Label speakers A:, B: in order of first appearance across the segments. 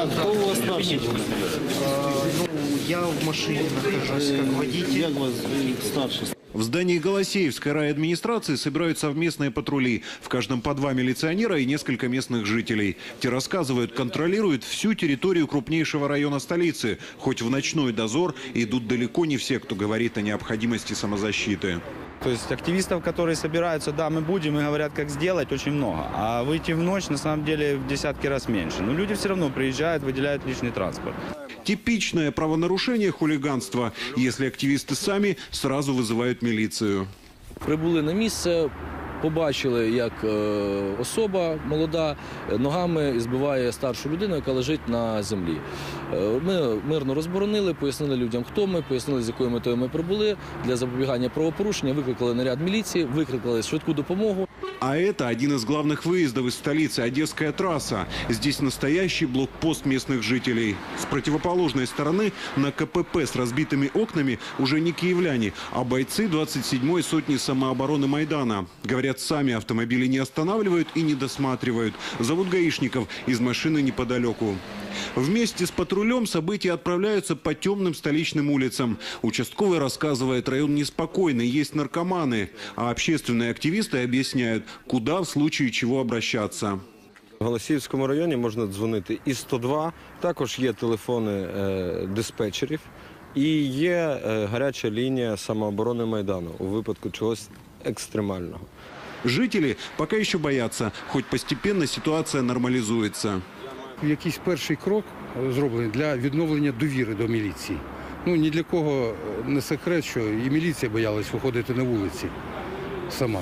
A: Так, кто у вас старший?
B: Ну, я в машине нахожусь как водитель.
A: Як вас е, старший?
C: В здании Голосеевской райадминистрации собирают совместные патрули. В каждом по два милиционера и несколько местных жителей. Те рассказывают, контролируют всю территорию крупнейшего района столицы. Хоть в ночной дозор идут далеко не все, кто говорит о необходимости самозащиты.
D: То есть активистов, которые собираются, да, мы будем и говорят, как сделать, очень много. А выйти в ночь, на самом деле, в десятки раз меньше. Но люди все равно приезжают, выделяют личный транспорт.
C: Типичное правонарушение хулиганства. Если активисты сами сразу вызывают милицию.
E: Прибули на місце, побачили, як е, особа молода е, ногами збиває старшу людину, яка лежить на землі. Е, Ми мирно розборонили, пояснили людям, хто ми, пояснили, з якою метою ми прибули для запобігання правопорушення, викликали наряд міліції, викликали швидку допомогу.
C: А это один из главных выездов из столицы – Одесская трасса. Здесь настоящий блокпост местных жителей. С противоположной стороны на КПП с разбитыми окнами уже не киевляне, а бойцы 27-й сотни самообороны Майдана. Говорят, сами автомобили не останавливают и не досматривают. Зовут гаишников из машины неподалеку. Вместе с патрулем события отправляются по темным столичным улицам. Участковый рассказывает, район неспокойный, есть наркоманы. А общественные активисты объясняют, куда в случае чего обращаться.
F: В Голосіївському районі можна дзвонити і 102, також є телефони е, диспетчерів і є е, гаряча лінія самооборони Майдану у випадку чогось екстремального.
C: Жители пока еще боятся, хоть постепенно ситуация нормализуется.
G: якийсь перший крок е, зроблений для відновлення довіри до міліції. Ну ні для кого е, не секрет, що і міліція боялась виходити на вулиці сама.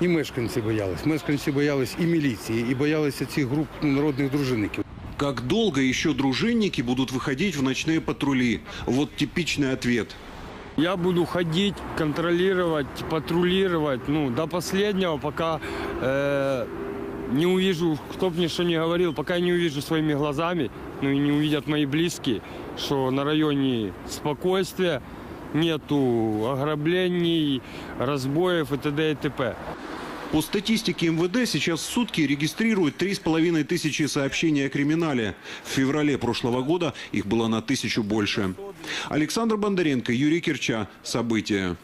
G: І мешканці боялись. Мешканці боялись і міліції, і боялися цих груп ну, народних дружинників.
C: Как долго еще дружинники будут выходить в ночные патрули? Вот типичный ответ.
H: Я буду ходить, контролировать, патрулировать, ну, до последнего, пока э, не увижу, кто бы мне что ни говорил, пока я не увижу своими глазами, ну и не увидят мои близкие, что на районе спокойствие, нету ограблений, разбоев и т.д. и т.п.
C: По статистике МВД сейчас в сутки регистрируют 3,5 тысячи сообщений о криминале. В феврале прошлого года их было на тысячу больше. Александр Бондаренко, Юрий Кирча. События.